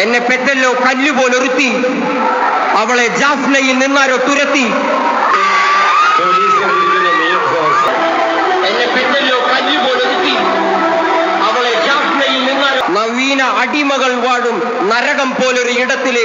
എന്നെ പെറ്റല്ലോ കല്ലുപോലൊരുത്തി അവളെ ജാഫ്നയിൽ നിന്നാരോ തുരത്തി. എന്നെ പെറ്റല്ലോ അവളെ നിന്നാരോ നവീന അടിമകൾ വാഴും നരകം പോലൊരു ഇടത്തിൽ.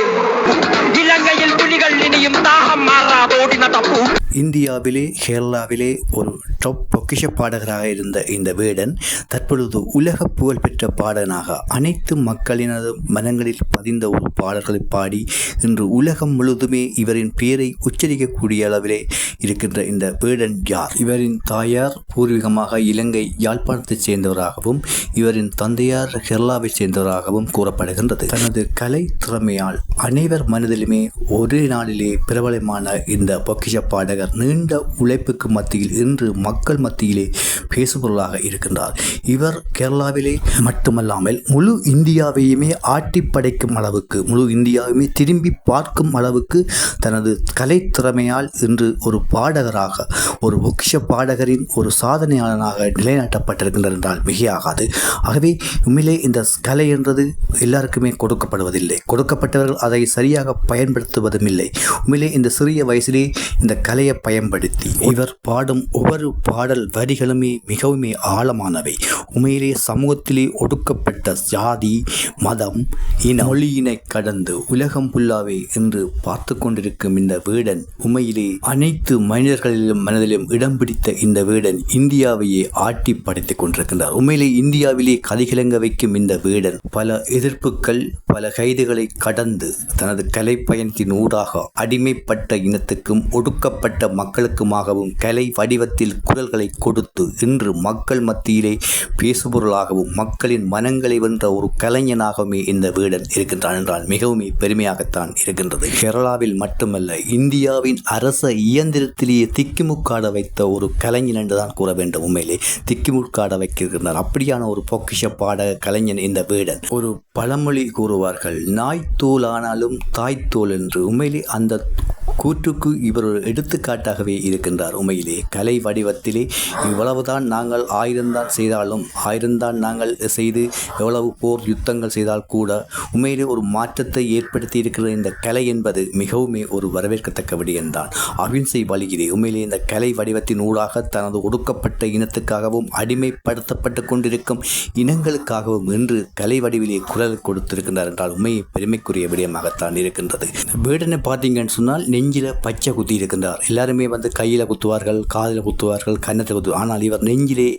ഇലങ്കയിൽ പുലികൾ ഇനിയും ദാഹം മാറാതോടി നടപ്പൂ. இந்தியாவிலே கேரளாவிலே ஒரு டாப் பொக்கிஷ பாடகராக இருந்த இந்த வேடன் தற்பொழுது உலக புகழ்பெற்ற பாடகனாக அனைத்து மக்களினது மனங்களில் பதிந்த ஒரு பாடல்களை பாடி இன்று உலகம் முழுதுமே இவரின் பெயரை உச்சரிக்கக்கூடிய அளவிலே இருக்கின்ற இந்த வேடன் யார்? இவரின் தாயார் பூர்வீகமாக இலங்கை யாழ்ப்பாணத்தைச் சேர்ந்தவராகவும் இவரின் தந்தையார் கேரளாவைச் சேர்ந்தவராகவும் கூறப்படுகின்றது. தனது கலை திறமையால் அனைவர் மனதிலுமே ஒரே நாளிலே பிரபலமான இந்த பொக்கிஷ பாடகர் நீண்ட உழைப்புக்கு மத்தியில் இன்று மக்கள் மத்தியிலே பேசுபொருளாக இருக்கின்றார். இவர் கேரளாவிலே மட்டுமல்லாமல் முழு இந்தியாவையுமே ஆட்டி படைக்கும் அளவுக்கு முழு இந்தியாவையுமே திரும்பி பார்க்கும் அளவுக்கு தனது கலை திறமையால் இன்று ஒரு பாடகராக ஒரு முக்கிய பாடகரின் ஒரு சாதனையாளனாக நிலைநாட்டப்பட்டிருக்கின்றார் என்றால் மிகையாகாது. ஆகவே உண்மையிலே இந்த கலை என்றது எல்லாருக்குமே கொடுக்கப்படுவதில்லை. கொடுக்கப்பட்டவர்கள் அதை சரியாக பயன்படுத்துவதும் இல்லை. உண்மையிலே இந்த சிறிய வயசிலே இந்த கலையை பயன்படுத்தி இவர் பாடும் ஒவ்வொரு பாடல் வரிகளுமே மிகவும் ஆழமானவை. உண்மையிலே சமூகத்திலே ஒடுக்கப்பட்ட ஜாதி மதம் இன மொழியினை கடந்து உலகம் புல்லாவே என்று பார்த்து கொண்டிருக்கும் இந்த வீடன் உண்மையிலே அனைத்து மனிதர்களிலும் மனதிலும் இடம் பிடித்த இந்த வீடன் இந்தியாவையே ஆட்டி படைத்துக் கொண்டிருக்கின்றார். உண்மையிலே இந்தியாவிலே கதிகிழங்க வைக்கும் இந்த வீடன் பல எதிர்ப்புகள் பல கைதுகளை கடந்து தனது கலை பயணத்தின் ஊடாக அடிமைப்பட்ட இனத்துக்கும் ஒடுக்கப்பட்ட மக்களுக்குமாகவும் கலை வடிவத்தில் குரல்களை கொடுத்து இன்று மக்கள் மத்தியிலே பேசுபொருளாகவும் மக்களின் மனங்களை வென்ற ஒரு கலைஞனாகவுமே இந்த வீடன் இருக்கின்றான் என்றால் மிகவும் பெருமையாகத்தான் இருக்கின்றது. கேரளாவில் மட்டுமல்ல இந்தியாவின் அரச இயந்திரத்திலேயே திக்குமுக்காட வைத்த ஒரு கலைஞன் என்றுதான் கூற வேண்டும். உண்மையிலே திக்குமுக்காட வைக்கின்றார் அப்படியான ஒரு பொக்கிஷ பாடக கலைஞன் இந்த வீடன். ஒரு பழமொழி கூறுவார்கள் நாய் தோல் ஆனாலும் தாய் தோல் என்று. உண்மையிலே அந்த கூற்றுக்கு இவர் ஒரு எடுத்துக்காட்டாகவே இருக்கின்றார். உண்மையிலே கலை வடிவத்திலே இவ்வளவுதான் நாங்கள் ஆயிரம்தான் செய்தாலும் ஆயிரம்தான் நாங்கள் செய்து எவ்வளவு போர் யுத்தங்கள் செய்தால் கூட உண்மையிலே ஒரு மாற்றத்தை ஏற்படுத்தி இருக்கிற இந்த கலை என்பது மிகவுமே ஒரு வரவேற்கத்தக்க விடயம்தான் அகிம்சை வழியிலே உண்மையிலே இந்த கலை வடிவத்தின் ஊடாக தனது ஒடுக்கப்பட்ட இனத்துக்காகவும் அடிமைப்படுத்தப்பட்டு கொண்டிருக்கும் இனங்களுக்காகவும் இன்று கலை வடிவிலே குரல் கொடுத்திருக்கின்றார் என்றால் உண்மையை பெருமைக்குரிய விடயமாகத்தான் இருக்கின்றது. வேடனை பார்த்தீங்கன்னு சொன்னால் நெஞ்சில் பச்சை குத்தி இருக்கின்றார். எல்லாருமே வந்து கையில் குத்துவார்கள் காதில் குத்துவார்கள் கன்னத்தில் குத்துவார் ஆனால் இவர் நெஞ்சிலே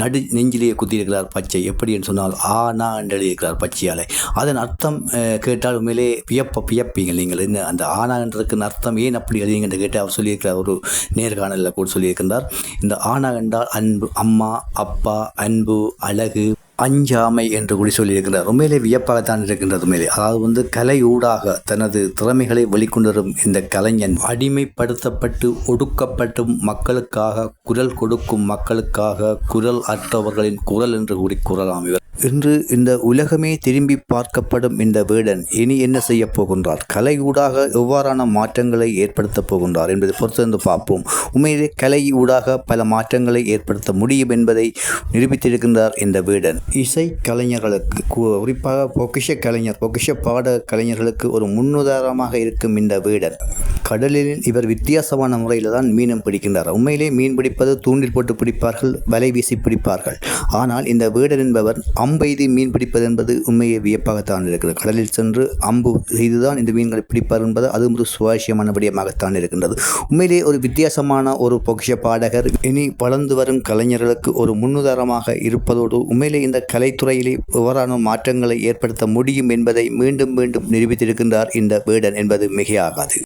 நடு நெஞ்சிலே குத்தி இருக்கிறார் பச்சை. எப்படி என்று சொன்னால் ஆனா என்று எழுதியிருக்கிறார் பச்சையாலே. அதன் அர்த்தம் கேட்டால் உண்மையிலே வியப்ப வியப்பீங்க நீங்கள். என்ன அந்த ஆனா என்றதுக்கு அர்த்தம் ஏன் அப்படி எழுதிங்க என்று கேட்டு அவர் சொல்லியிருக்கிறார். ஒரு நேர்காணலில் கூட சொல்லியிருக்கின்றார். இந்த ஆனா என்றால் அன்பு அம்மா அப்பா அன்பு அழகு அஞ்சாமை என்று கூடி சொல்லியிருக்கின்றார் உண்மையிலே வியப்பாகத்தான் இருக்கின்றது உண்மையிலே. அதாவது வந்து கலை ஊடாக தனது திறமைகளை வெளிக்கொண்டரும் இந்த கலைஞன் அடிமைப்படுத்தப்பட்டு ஒடுக்கப்பட்டும் மக்களுக்காக குரல் கொடுக்கும் மக்களுக்காக குரல் அற்றவர்களின் குரல் என்று கூறி கூறலாம் இவர். இன்று இந்த உலகமே திரும்பி பார்க்கப்படும் இந்த வேடன் இனி என்ன செய்ய போகின்றார்? கலை ஊடாக எவ்வாறான மாற்றங்களை ஏற்படுத்தப் போகின்றார் என்பதை பொறுத்திருந்து பார்ப்போம். உண்மையிலே கலை ஊடாக பல மாற்றங்களை ஏற்படுத்த முடியும் என்பதை நிரூபித்திருக்கின்றார் இந்த வேடன். இசை கலைஞர்களுக்கு குறிப்பாக பொக்கிஷ கலைஞர் பொக்கிஷ பாட கலைஞர்களுக்கு ஒரு முன்னுதாரணமாக இருக்கும் இந்த வேடன். கடலில் இவர் வித்தியாசமான முறையில் தான் மீனம் பிடிக்கின்றார். உண்மையிலே மீன் பிடிப்பது தூண்டில் போட்டு பிடிப்பார்கள் வலை வீசி பிடிப்பார்கள். ஆனால் இந்த வேடன் என்பவர் அம்பெய்து மீன் பிடிப்பது என்பது உண்மையை வியப்பாகத்தான் இருக்கிறது. கடலில் சென்று அம்பு செய்துதான் இந்த மீன்களை பிடிப்பார் என்பது அது ஒரு சுவாரஸ்யமான விடயமாகத்தான் இருக்கின்றது. உண்மையிலே ஒரு வித்தியாசமான ஒரு பொக்கிஷ பாடகர் இனி வளர்ந்து வரும் கலைஞர்களுக்கு ஒரு முன்னுதாரணமாக இருப்பதோடு உண்மையிலே இந்த கலைத்துறையிலே எவ்வாறான மாற்றங்களை ஏற்படுத்த முடியும் என்பதை மீண்டும் மீண்டும் நிரூபித்திருக்கின்றார் இந்த வேடன் என்பது மிகையாகாது.